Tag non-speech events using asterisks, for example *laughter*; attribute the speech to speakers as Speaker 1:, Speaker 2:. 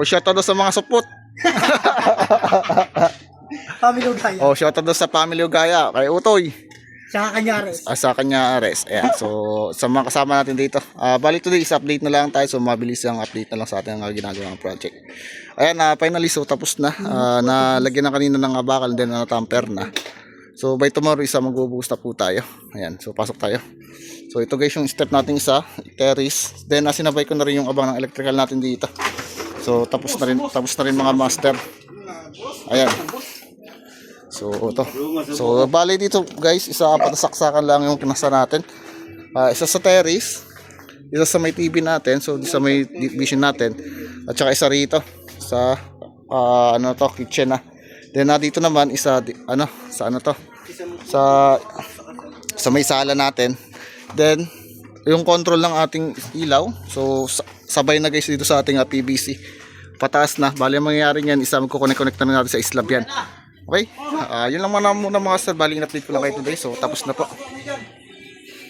Speaker 1: O shoutout daw sa mga supot. *laughs*
Speaker 2: Family Ugaya.
Speaker 1: O shoutout daw sa family Ugaya. Kay Utoy.
Speaker 2: Tsaka Canyares.
Speaker 1: Ah, sa kanya Ares. Ayan. So, *laughs* sa mga kasama natin dito. Ah, bali today is update na lang tayo. So, mabilis yung update na lang sa ating mga ginagawang project. Ayan, na finally, so tapos na. Ah, nalagyan na kanina ng abakal, then na tamper na. So, by tomorrow, isa magbubuhos na po tayo. Ayan, so pasok tayo. So, ito guys yung step natin isa, terrace. Then, ah, sinabay ko na rin yung abang ng electrical natin dito. So, tapos na rin, tapos na rin mga master. Ayan. So, ito. So, bali dito guys, isa na saksakan lang yung kinasa natin. Ah, isa sa terrace, isa sa may TV natin, so isa may vision natin, at saka isa rito sa ah, ano to, kitchen na. Then na dito naman isa di- ano, sa ano to? Sa sa may sala natin. Then yung control ng ating ilaw, so sa- sabay na guys dito sa ating ah, PVC. Pataas na. Bali ang mangyayari niyan, isa magko-connect-connect na natin sa slab yan. Okay? Ah, yun lang muna muna mga sir. Bali in-update ko lang kayo today. So tapos na po.